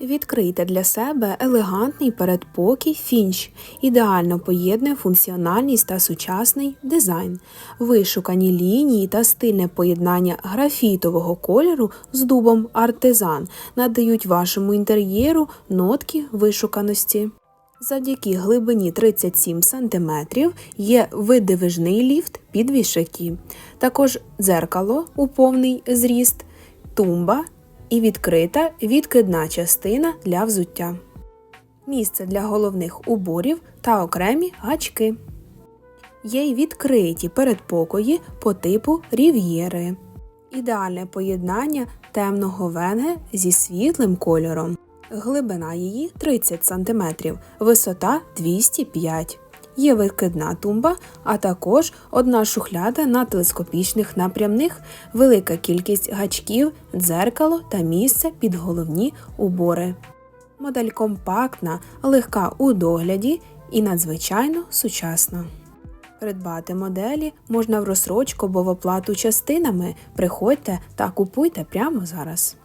Відкрийте для себе елегантний передпокій фінч. Ідеально поєднує функціональність та сучасний дизайн. Вишукані лінії та стильне поєднання графітового кольору з дубом артизан надають вашому інтер'єру нотки вишуканості. Завдяки глибині 37 см є видовижний ліфт під вішаки, також дзеркало у повний зріст, тумба і відкрита відкидна частина для взуття, місце для головних уборів та окремі гачки. Є й відкриті передпокої по типу рів'єри. Ідеальне поєднання темного венге зі світлим кольором. Глибина її 30 см, висота 205 Є викидна тумба, а також одна шухляда на телескопічних напрямних, велика кількість гачків, дзеркало та місце під головні убори. Модель компактна, легка у догляді і надзвичайно сучасна. Придбати моделі можна в розсрочку або в оплату частинами. Приходьте та купуйте прямо зараз.